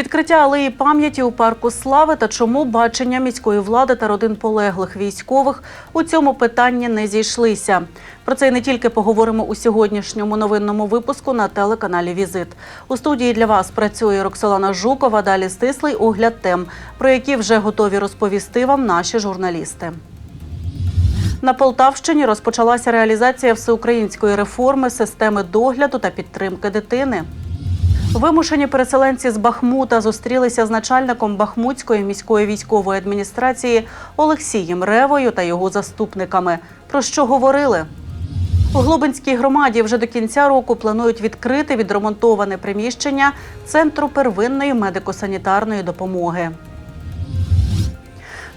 Відкриття алеї пам'яті у парку слави та чому бачення міської влади та родин полеглих військових у цьому питанні не зійшлися. Про це і не тільки поговоримо у сьогоднішньому новинному випуску на телеканалі Візит. У студії для вас працює Роксолана Жукова. Далі стислий огляд тем, про які вже готові розповісти вам наші журналісти. На Полтавщині розпочалася реалізація всеукраїнської реформи системи догляду та підтримки дитини. Вимушені переселенці з Бахмута зустрілися з начальником Бахмутської міської військової адміністрації Олексієм Ревою та його заступниками. Про що говорили? У Глобинській громаді вже до кінця року планують відкрити відремонтоване приміщення Центру первинної медико-санітарної допомоги.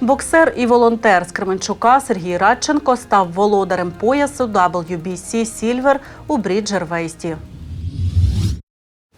Боксер і волонтер з Кременчука Сергій Радченко став володарем поясу WBC Silver у Бріджервейсті.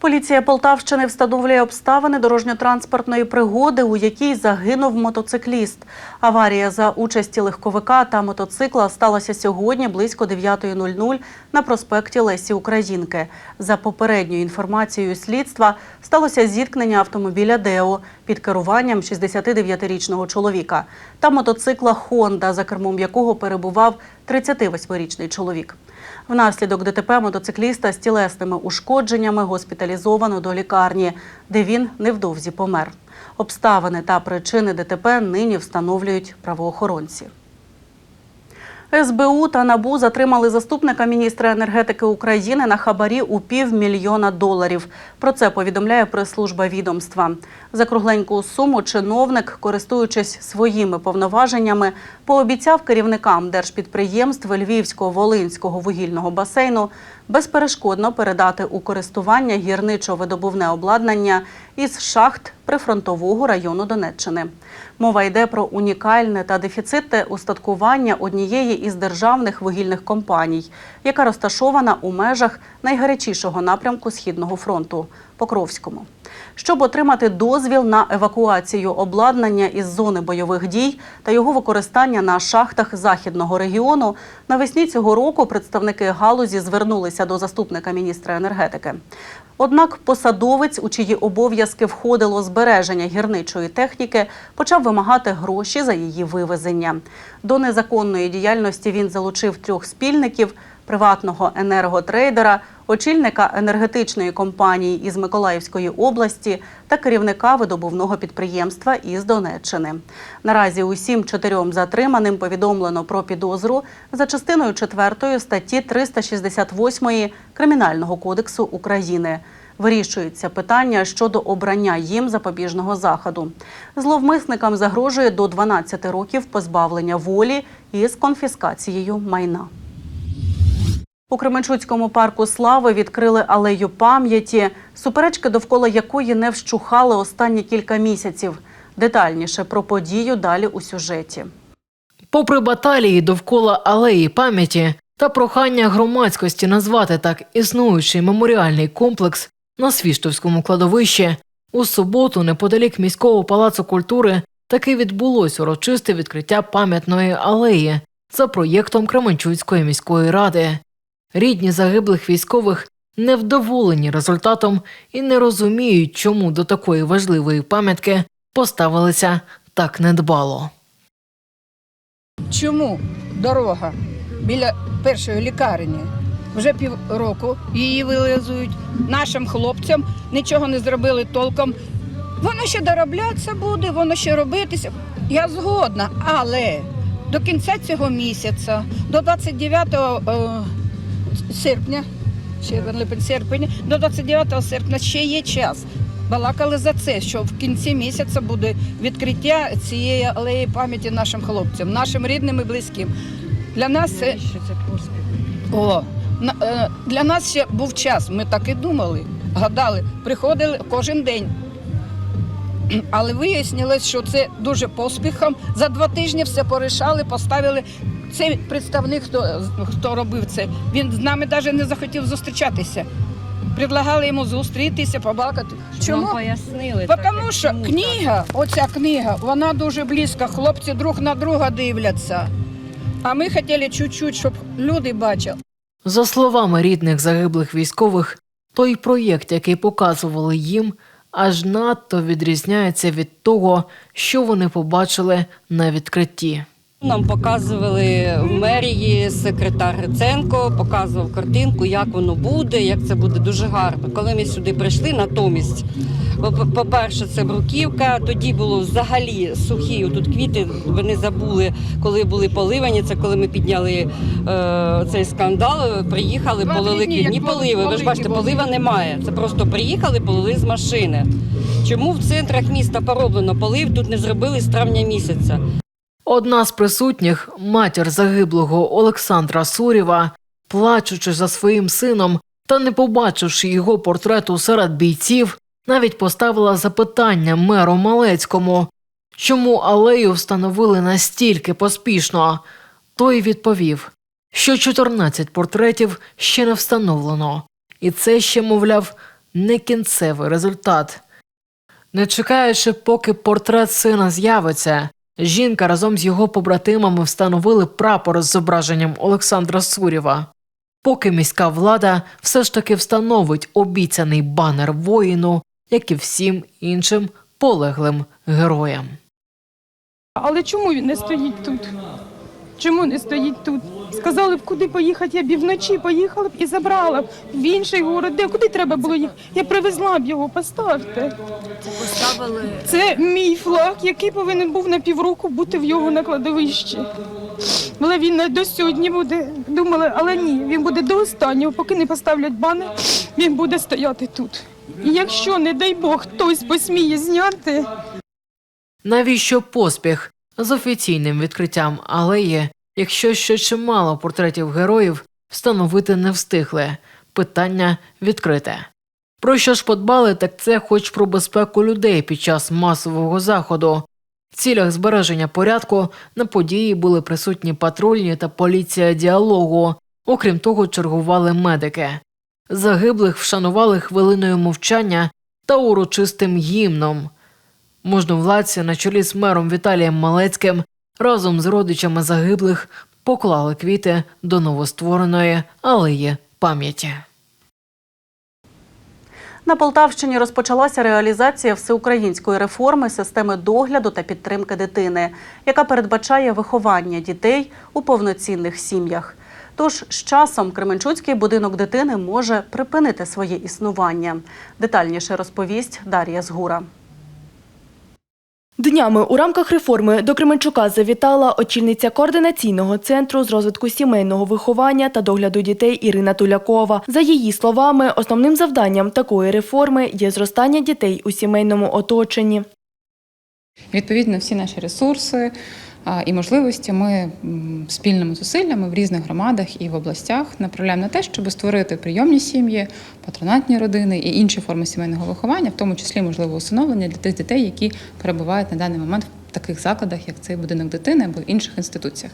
Поліція Полтавщини встановлює обставини дорожньо-транспортної пригоди, у якій загинув мотоцикліст. Аварія за участі легковика та мотоцикла сталася сьогодні близько 9.00 на проспекті Лесі Українки. За попередньою інформацією слідства сталося зіткнення автомобіля Део під керуванням 69-річного чоловіка та мотоцикла Хонда, за кермом якого перебував 38-річний чоловік. Внаслідок ДТП мотоцикліста з тілесними ушкодженнями госпіталізовано до лікарні, де він невдовзі помер. Обставини та причини ДТП нині встановлюють правоохоронці. СБУ та НАБУ затримали заступника міністра енергетики України на хабарі у півмільйона доларів. Про це повідомляє прес-служба відомства. За кругленьку суму чиновник, користуючись своїми повноваженнями, пообіцяв керівникам держпідприємств Львівського волинського вугільного басейну безперешкодно передати у користування гірничо-видобувне обладнання із шахт прифронтового району Донеччини. Мова йде про унікальне та дефіцитне устаткування однієї із державних вугільних компаній, яка розташована у межах найгарячішого напрямку Східного фронту Покровському. Щоб отримати дозвіл на евакуацію обладнання із зони бойових дій та його використання на шахтах західного регіону, навесні цього року представники галузі звернулися до заступника міністра енергетики. Однак посадовець, у чиї обов'язки входило збереження гірничої техніки, почав вимагати гроші за її вивезення. До незаконної діяльності він залучив трьох спільників приватного енерготрейдера, очільника енергетичної компанії із Миколаївської області та керівника видобувного підприємства із Донеччини. Наразі усім чотирьом затриманим повідомлено про підозру за частиною 4 статті 368 Кримінального кодексу України. Вирішується питання щодо обрання їм запобіжного заходу. Зловмисникам загрожує до 12 років позбавлення волі із конфіскацією майна. У Кременчуцькому парку слави відкрили алею пам'яті, суперечки довкола якої не вщухали останні кілька місяців. Детальніше про подію далі у сюжеті. Попри баталії довкола алеї пам'яті та прохання громадськості назвати так існуючий меморіальний комплекс на Свіштовському кладовищі, у суботу, неподалік міського палацу культури, таки відбулось урочисте відкриття пам'ятної алеї за проєктом Кременчуцької міської ради. Рідні загиблих військових невдоволені результатом і не розуміють, чому до такої важливої пам'ятки поставилися так недбало. Чому дорога біля першої лікарні? Вже півроку її вилизують. Нашим хлопцям нічого не зробили толком. Воно ще дороблятися буде, воно ще робитися. Я згодна, але до кінця цього місяця, до 29 е, серпня, червень, липень, серпень, до 29 серпня ще є час. Балакали за це, що в кінці місяця буде відкриття цієї алеї пам'яті нашим хлопцям, нашим рідним і близьким. Для нас це о, е, для нас ще був час. Ми так і думали, гадали, приходили кожен день. Але вияснилось, що це дуже поспіхом. За два тижні все порішали, поставили. Цей представник, хто, хто робив це, він з нами навіть не захотів зустрічатися. Предлагали йому зустрітися, побалакати. Чому? Пояснили. Тому що книга, оця книга, вона дуже близько. Хлопці друг на друга дивляться. А ми хотіли чуть-чуть, щоб люди бачили. За словами рідних загиблих військових, той проєкт, який показували їм, аж надто відрізняється від того, що вони побачили на відкритті. Нам показували в мерії секретар Гриценко, показував картинку, як воно буде, як це буде дуже гарно. Коли ми сюди прийшли, натомість, по- по-перше, це бруківка. Тоді було взагалі сухі тут квіти. Вони забули, коли були поливані. Це коли ми підняли е, цей скандал. Приїхали, полили дні, квіти. Ні поливи. Ви ж бачите, полива немає. Це просто приїхали, полили з машини. Чому в центрах міста пороблено полив? Тут не зробили з травня місяця. Одна з присутніх, матір загиблого Олександра Сурєва, плачучи за своїм сином та не побачивши його портрету серед бійців, навіть поставила запитання меру Малецькому, чому алею встановили настільки поспішно. Той відповів, що 14 портретів ще не встановлено, і це ще, мовляв, не кінцевий результат. Не чекаючи, поки портрет сина з'явиться, жінка разом з його побратимами встановили прапор з зображенням Олександра Сурєва. Поки міська влада все ж таки встановить обіцяний банер воїну, як і всім іншим полеглим героям. Але чому він не стоїть тут? Чому не стоїть тут? Сказали б, куди поїхати, я б і вночі поїхала б і забрала б в інший город. Де куди треба було їхати? Я привезла б його, поставте. Це мій флаг, який повинен був на півроку бути в його на кладовищі. Але він не до сьогодні буде. Думали, але ні, він буде до останнього, поки не поставлять банер, він буде стояти тут. І якщо, не дай Бог, хтось посміє зняти, Навіщо поспіх з офіційним відкриттям алеї, якщо ще чимало портретів героїв встановити не встигли? Питання відкрите. Про що ж подбали, так це хоч про безпеку людей під час масового заходу. В цілях збереження порядку на події були присутні патрульні та поліція діалогу. Окрім того, чергували медики. Загиблих вшанували хвилиною мовчання та урочистим гімном. Можновладці на чолі з мером Віталієм Малецьким разом з родичами загиблих поклали квіти до новоствореної алеї пам'яті. На Полтавщині розпочалася реалізація всеукраїнської реформи системи догляду та підтримки дитини, яка передбачає виховання дітей у повноцінних сім'ях. Тож з часом Кременчуцький будинок дитини може припинити своє існування. Детальніше розповість Дар'я Згура. Днями у рамках реформи до Кременчука завітала очільниця координаційного центру з розвитку сімейного виховання та догляду дітей Ірина Тулякова. За її словами, основним завданням такої реформи є зростання дітей у сімейному оточенні. Відповідно, всі наші ресурси і можливості ми спільними зусиллями в різних громадах і в областях направляємо на те, щоб створити прийомні сім'ї, патронатні родини і інші форми сімейного виховання, в тому числі можливо усиновлення для тих дітей, які перебувають на даний момент в таких закладах, як цей будинок дитини або в інших інституціях.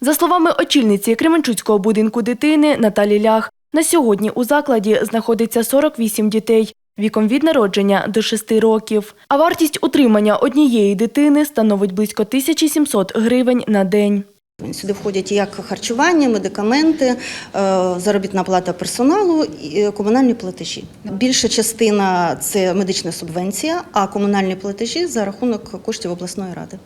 За словами очільниці Кременчуцького будинку дитини Наталі Лях, на сьогодні у закладі знаходиться 48 дітей віком від народження до 6 років. А вартість утримання однієї дитини становить близько 1700 гривень на день. Сюди входять як харчування, медикаменти, е, заробітна плата персоналу і е, комунальні платежі. Більша частина це медична субвенція, а комунальні платежі за рахунок коштів обласної ради.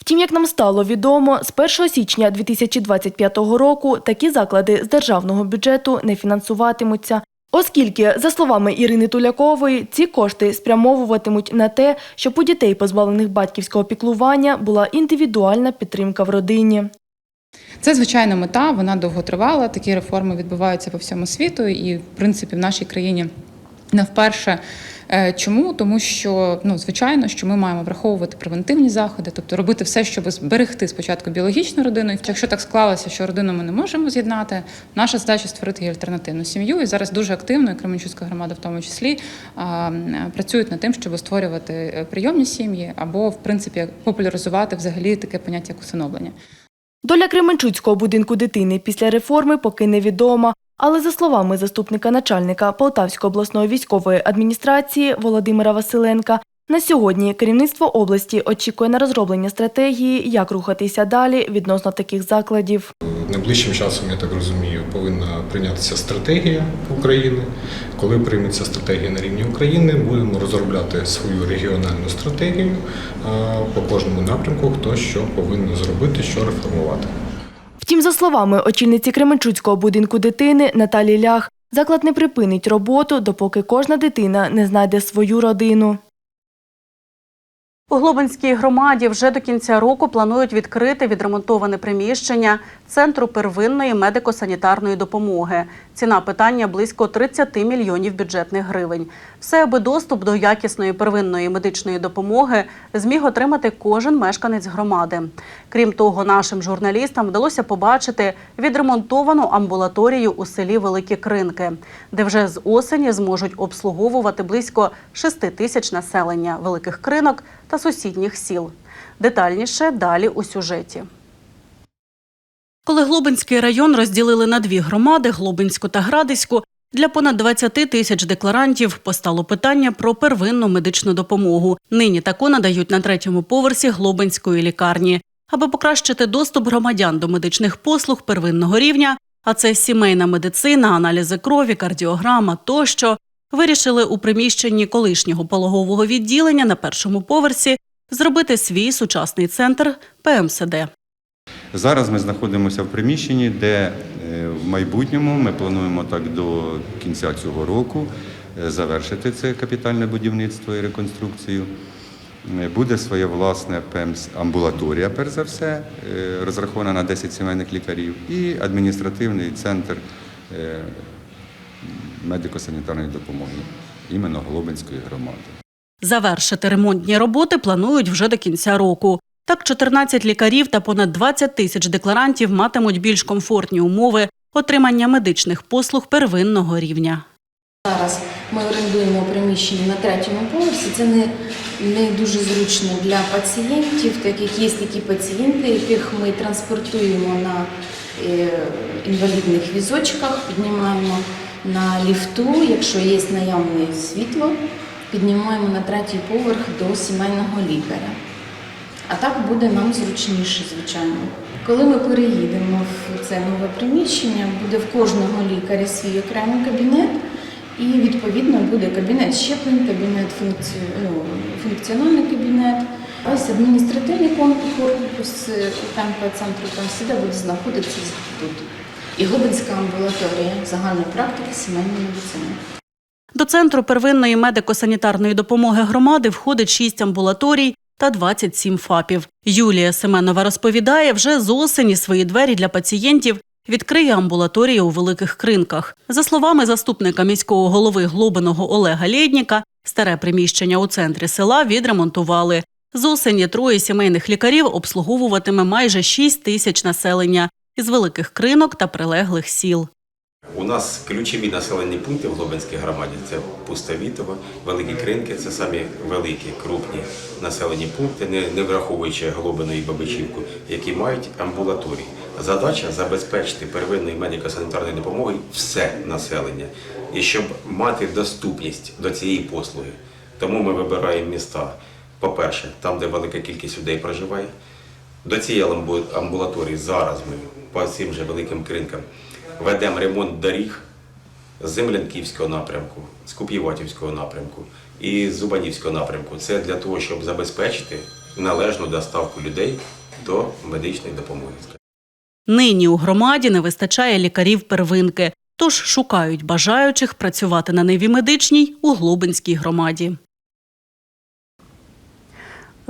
Втім, як нам стало відомо, з 1 січня 2025 року такі заклади з державного бюджету не фінансуватимуться, оскільки, за словами Ірини Тулякової, ці кошти спрямовуватимуть на те, щоб у дітей, позбавлених батьківського піклування, була індивідуальна підтримка в родині. Це звичайно мета, вона довготривала. Такі реформи відбуваються по всьому світу, і в принципі в нашій країні не вперше. Е, Чому? Тому що ну звичайно, що ми маємо враховувати превентивні заходи, тобто робити все, щоб зберегти спочатку біологічну родину. І якщо так склалося, що родину ми не можемо з'єднати, наша задача створити альтернативну сім'ю. І зараз дуже активно, і Кременчуцька громада, в тому числі, працюють над тим, щоб створювати е, прийомні сім'ї або в принципі популяризувати взагалі таке поняття як усиновлення. Доля Кременчуцького будинку дитини після реформи поки невідома. Але за словами заступника начальника Полтавської обласної військової адміністрації Володимира Василенка, на сьогодні керівництво області очікує на розроблення стратегії, як рухатися далі відносно таких закладів. Найближчим часом, я так розумію, повинна прийнятися стратегія України. Коли прийметься стратегія на рівні України, будемо розробляти свою регіональну стратегію по кожному напрямку, хто що повинен зробити, що реформувати. Втім, за словами очільниці Кременчуцького будинку дитини Наталі Лях, заклад не припинить роботу, допоки кожна дитина не знайде свою родину. У Глобинській громаді вже до кінця року планують відкрити відремонтоване приміщення Центру первинної медико-санітарної допомоги. Ціна питання близько 30 мільйонів бюджетних гривень. Все, аби доступ до якісної первинної медичної допомоги зміг отримати кожен мешканець громади. Крім того, нашим журналістам вдалося побачити відремонтовану амбулаторію у селі Великі Кринки, де вже з осені зможуть обслуговувати близько 6 тисяч населення великих кринок та сусідніх сіл. Детальніше далі у сюжеті. Коли Глобинський район розділили на дві громади Глобинську та Градиську, для понад 20 тисяч декларантів постало питання про первинну медичну допомогу. Нині таку надають на третьому поверсі Глобинської лікарні. Аби покращити доступ громадян до медичних послуг первинного рівня, а це сімейна медицина, аналізи крові, кардіограма тощо, вирішили у приміщенні колишнього пологового відділення на першому поверсі зробити свій сучасний центр ПМСД. Зараз ми знаходимося в приміщенні, де е, в майбутньому ми плануємо так до кінця цього року е, завершити це капітальне будівництво і реконструкцію. Е, Буде своє власне ПЕМС амбулаторія, перш за все, розрахована на 10 сімейних лікарів, і адміністративний центр медико-санітарної допомоги іменно Глобинської громади. Завершити ремонтні роботи планують вже до кінця року. Так, 14 лікарів та понад 20 тисяч декларантів матимуть більш комфортні умови отримання медичних послуг первинного рівня. Зараз ми орендуємо приміщення на третьому поверсі. Це не, не дуже зручно для пацієнтів, так як є такі пацієнти, яких ми транспортуємо на е, інвалідних візочках, піднімаємо на ліфту, якщо є наявне світло, піднімаємо на третій поверх до сімейного лікаря. А так буде нам зручніше, звичайно. Коли ми переїдемо в це нове приміщення, буде в кожного лікаря свій окремий кабінет, і відповідно буде кабінет щеплень, кабінет ну, функціональний кабінет. Ось адміністративний корпус КМП центру там всіда буде знаходитися тут. І Глобинська амбулаторія загальної практики сімейної медицини. До центру первинної медико-санітарної допомоги громади входить 6 амбулаторій та 27 ФАПів. Юлія Семенова розповідає, вже з осені свої двері для пацієнтів відкриє амбулаторія у великих кринках. За словами заступника міського голови Глобиного Олега Лєдніка, старе приміщення у центрі села відремонтували. З осені троє сімейних лікарів обслуговуватиме майже 6 тисяч населення із великих кринок та прилеглих сіл. У нас ключові населені пункти в Глобинській громаді це Пустовітово, Великі Кринки, це самі великі, крупні населені пункти, не, не враховуючи Глобину і Бабичівку, які мають амбулаторії. Задача забезпечити первинної медико-санітарної допомоги все населення і щоб мати доступність до цієї послуги. Тому ми вибираємо міста, по-перше, там, де велика кількість людей проживає. До цієї амбулаторії зараз ми по цим же великим кринкам ведемо ремонт доріг з Землянківського напрямку, з Куп'єватівського напрямку і Зубанівського напрямку. Це для того, щоб забезпечити належну доставку людей до медичної допомоги. Нині у громаді не вистачає лікарів первинки, тож шукають бажаючих працювати на ниві медичній у Глобинській громаді.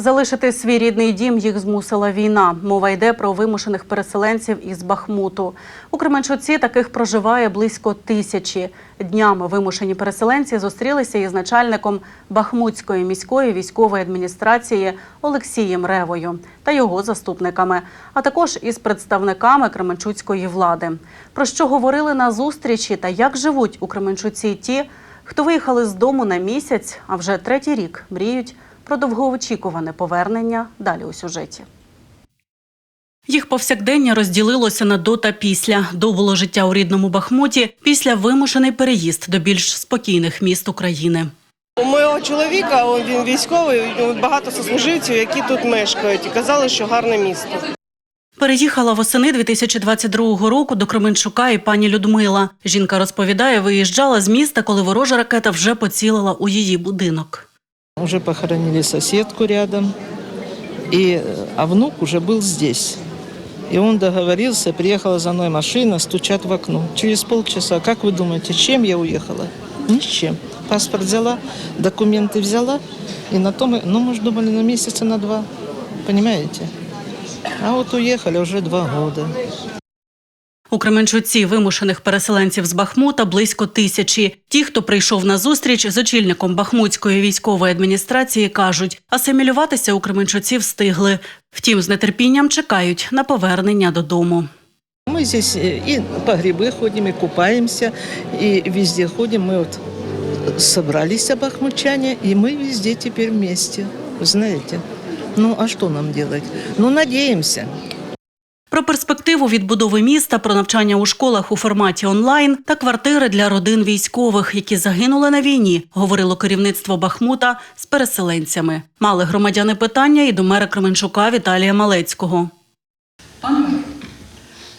Залишити свій рідний дім їх змусила війна. Мова йде про вимушених переселенців із Бахмуту. У Кременчуці таких проживає близько тисячі. Днями вимушені переселенці зустрілися із начальником Бахмутської міської військової адміністрації Олексієм Ревою та його заступниками, а також із представниками Кременчуцької влади. Про що говорили на зустрічі та як живуть у Кременчуці ті, хто виїхали з дому на місяць, а вже третій рік мріють про довгоочікуване повернення далі у сюжеті. Їх повсякдення розділилося на до та після. До було життя у рідному Бахмуті, після вимушений переїзд до більш спокійних міст України. У моєго чоловіка він військовий, багато сослуживців, які тут мешкають, і казали, що гарне місто. Переїхала восени 2022 року до Кременчука і пані Людмила. Жінка розповідає, виїжджала з міста, коли ворожа ракета вже поцілила у її будинок. Уже похоронили соседку рядом, и, а внук уже был здесь. И он договорился, приехала за мной машина, стучат в окно. Через полчаса, как вы думаете, чем я уехала? Ни с чем. Паспорт взяла, документы взяла, и на том, ну, мы же думали, на месяца на два, понимаете? А вот уехали уже два года. У Кременчуці вимушених переселенців з Бахмута близько тисячі. Ті, хто прийшов на зустріч з очільником Бахмутської військової адміністрації, кажуть, асимілюватися у Кременчуці встигли. Втім, з нетерпінням чекають на повернення додому. Мы здесь э, и по грибы ходим, и купаемся, и везде ходим. Мы вот собрались бахмутчане, и мы везде теперь вместе, вы знаете. Ну, а что нам делать? Ну, надеемся. Про перспективу відбудови міста, про навчання у школах у форматі онлайн та квартири для родин військових, які загинули на війні, говорило керівництво Бахмута з переселенцями. Мали громадяни питання і до мера Кременчука Віталія Малецького. Пан мэр,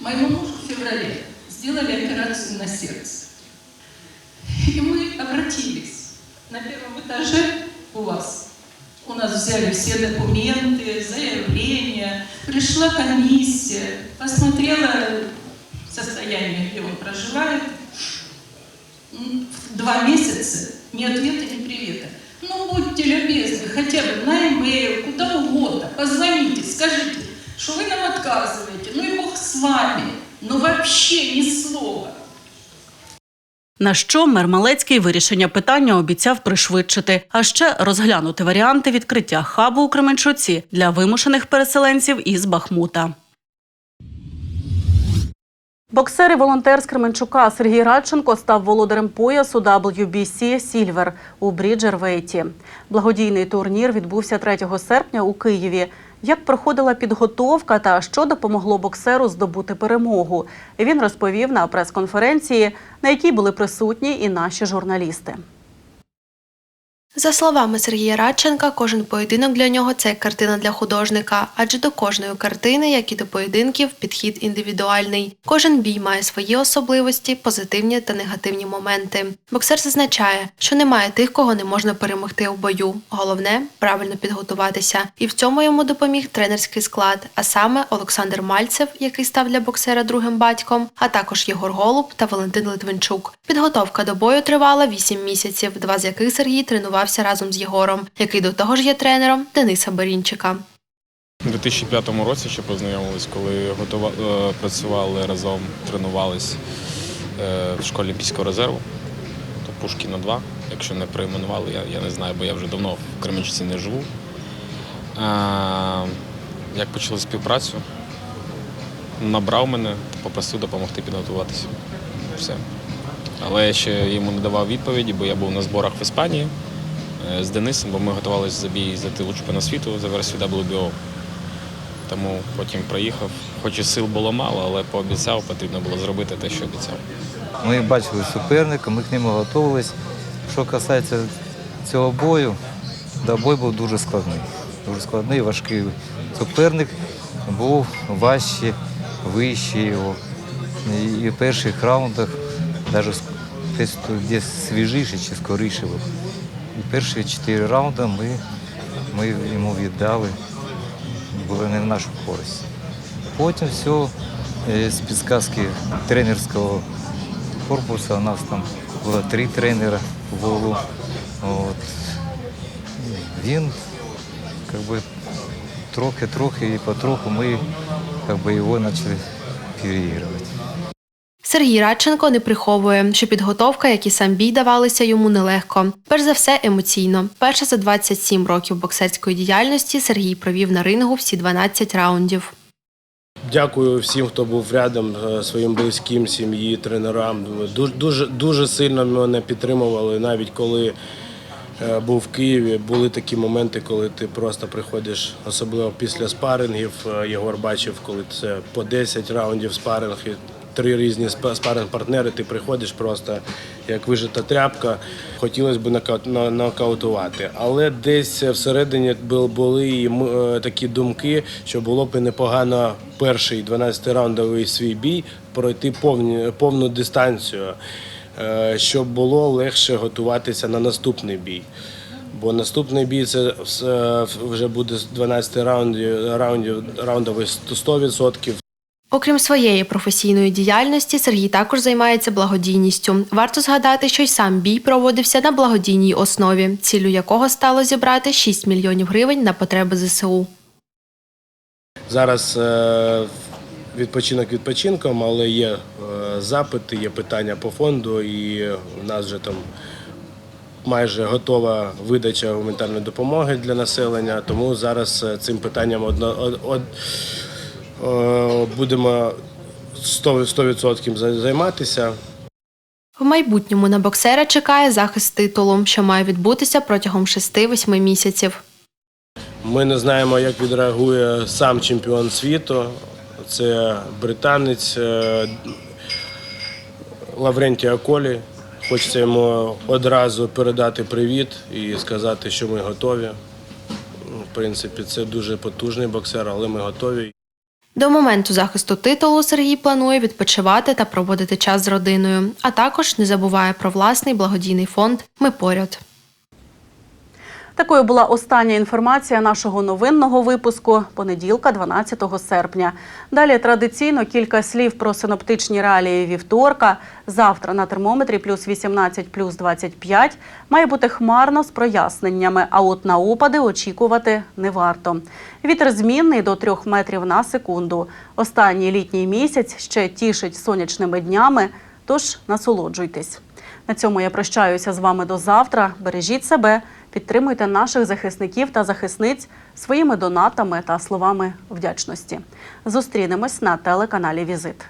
моему мужу в феврале сделали операцию на сердце. И мы обратились на первом этаже у вас. У нас взяли все документы, заявления, пришла комиссия, посмотрела состояние, где он проживает. Два месяца ни ответа, ни привета. Ну, будьте любезны, хотя бы на e куда угодно, позвоните, скажите, что вы нам отказываете, ну и Бог с вами, но вообще ни слова. На що мер Малецький вирішення питання обіцяв пришвидшити, а ще розглянути варіанти відкриття хабу у Кременчуці для вимушених переселенців із Бахмута. Боксер і волонтер з Кременчука Сергій Радченко став володарем поясу WBC Silver у Бріджервейті. Благодійний турнір відбувся 3 серпня у Києві. Як проходила підготовка та що допомогло боксеру здобути перемогу, він розповів на прес-конференції, на якій були присутні і наші журналісти. За словами Сергія Радченка, кожен поєдинок для нього це картина для художника, адже до кожної картини, як і до поєдинків, підхід індивідуальний. Кожен бій має свої особливості, позитивні та негативні моменти. Боксер зазначає, що немає тих, кого не можна перемогти у бою. Головне правильно підготуватися. І в цьому йому допоміг тренерський склад, а саме Олександр Мальцев, який став для боксера другим батьком, а також Єгор Голуб та Валентин Литвинчук. Підготовка до бою тривала 8 місяців, два з яких Сергій тренувався разом з Єгором, який до того ж є тренером Дениса Барінчика. У 2005 році ще познайомились, коли готува... е, працювали разом, тренувались е, в школі Олімпійського резерву, то Пушкіна 2, якщо не перейменували, я, я не знаю, бо я вже давно в Кременчуці не живу. Е, Як почали співпрацю, набрав мене, попросив допомогти підготуватися. Все. Але я ще йому не давав відповіді, бо я був на зборах в Іспанії з Денисом, бо ми готувалися за бій за титул чемпіона світу за версію WBO. Тому потім приїхав. Хоч і сил було мало, але пообіцяв, потрібно було зробити те, що обіцяв. Ми бачили суперника, ми к ньому готувалися. Що касається цього бою, да, бой був дуже складний. Дуже складний, важкий суперник був важче, вище його. І в перших раундах навіть десь, свіжіше чи скоріше перші чотири раунди ми, ми йому віддали, були не в нашу користь. Потім все е, з підсказки тренерського корпусу. У нас там було три тренера в Волу. От. Він трохи-трохи і потроху ми как би, його почали переігрувати. Сергій Радченко не приховує, що підготовка, як і сам бій, давалися йому нелегко. Перш за все, емоційно. Перше за 27 років боксерської діяльності Сергій провів на рингу всі 12 раундів. Дякую всім, хто був рядом, е, своїм близьким, сім'ї, тренерам. Дуже, дуже, дуже сильно мене підтримували, навіть коли е, був в Києві. Були такі моменти, коли ти просто приходиш, особливо після спарингів. Е, Єгор бачив, коли це по 10 раундів спаринг. Три різні спаринг партнери ти приходиш просто як вижита тряпка. Хотілося б нокаутувати. Але десь всередині були і е, такі думки, що було б непогано перший 12-раундовий свій бій пройти повні, повну дистанцію, е, щоб було легше готуватися на наступний бій. Бо наступний бій це вже буде з 12 раундів, раундів раундовий 100%. Окрім своєї професійної діяльності, Сергій також займається благодійністю. Варто згадати, що й сам бій проводився на благодійній основі, ціллю якого стало зібрати 6 мільйонів гривень на потреби ЗСУ. Зараз е, відпочинок відпочинком, але є е, запити, є питання по фонду, і у нас вже там майже готова видача гуманітарної допомоги для населення. Тому зараз е, цим питанням одно, од, будемо 100%, 100% займатися. В майбутньому на боксера чекає захист титулу, що має відбутися протягом 6-8 місяців. Ми не знаємо, як відреагує сам чемпіон світу. Це британець е, Лаврентій Аколі. Хочеться йому одразу передати привіт і сказати, що ми готові. В принципі, це дуже потужний боксер, але ми готові. До моменту захисту титулу Сергій планує відпочивати та проводити час з родиною, а також не забуває про власний благодійний фонд Ми поряд. Такою була остання інформація нашого новинного випуску понеділка, 12 серпня. Далі традиційно кілька слів про синоптичні реалії вівторка. Завтра на термометрі плюс 18, плюс 25. Має бути хмарно з проясненнями, а от на опади очікувати не варто. Вітер змінний до 3 метрів на секунду. Останній літній місяць ще тішить сонячними днями, тож насолоджуйтесь. На цьому я прощаюся з вами до завтра. Бережіть себе, підтримуйте наших захисників та захисниць своїми донатами та словами вдячності. Зустрінемось на телеканалі Візит.